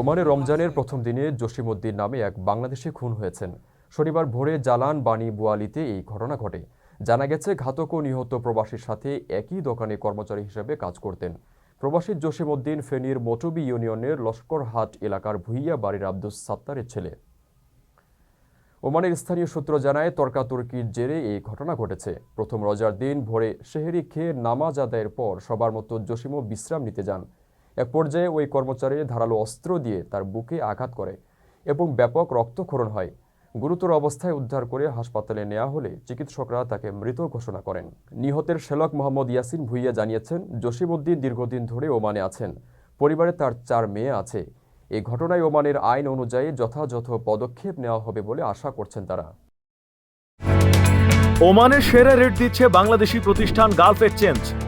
ওমানে রমজানের প্রথম দিনে জসিমউদ্দিন নামে এক বাংলাদেশি খুন হয়েছেন। শনিবার ভোরে জালান বাণী বোয়ালিতে এই ঘটনা ঘটে। জানা গেছে, ঘাতক ও নিহত প্রবাসীর সাথে একই দোকানে কর্মচারী হিসেবে কাজ করতেন। প্রবাসী জসিমউদ্দিন ফেনীর মটবি ইউনিয়নের লস্করহাট এলাকার ভুইয়া বাড়ির আব্দুস সাত্তারের ছেলে। ওমানের স্থানীয় সূত্র জানায়, তর্কাতর্কির জেরে এই ঘটনা ঘটেছে। প্রথম রোজার দিন ভোরে শেহেরি খেয়ে নামাজ আদায়ের পর সবার মতো জসিমও বিশ্রাম নিতে যান। এক পর্যায়ে ওই কর্মচারী ধারালো অস্ত্র দিয়ে তার বুকে আঘাত করে এবং ব্যাপক রক্তক্ষরণ হয়। গুরুতর অবস্থায় উদ্ধার করে হাসপাতালে নেওয়া হলে চিকিৎসকরা তাকে মৃত ঘোষণা করেন। নিহতের শেলক মোহাম্মদ ইয়াসিন ভুইয়া জানিয়েছেন জসিমউদ্দিন দীর্ঘদিন ধরে ওমানে আছেন। পরিবারে তার চার মেয়ে আছে। এই ঘটনায় ওমানের আইন অনুযায়ী যথাযথ পদক্ষেপ নেওয়া হবে বলে আশা করছেন তারা। ওমানের সেরা রেট দিচ্ছে বাংলাদেশি প্রতিষ্ঠান গালফ এক্সচেঞ্জ।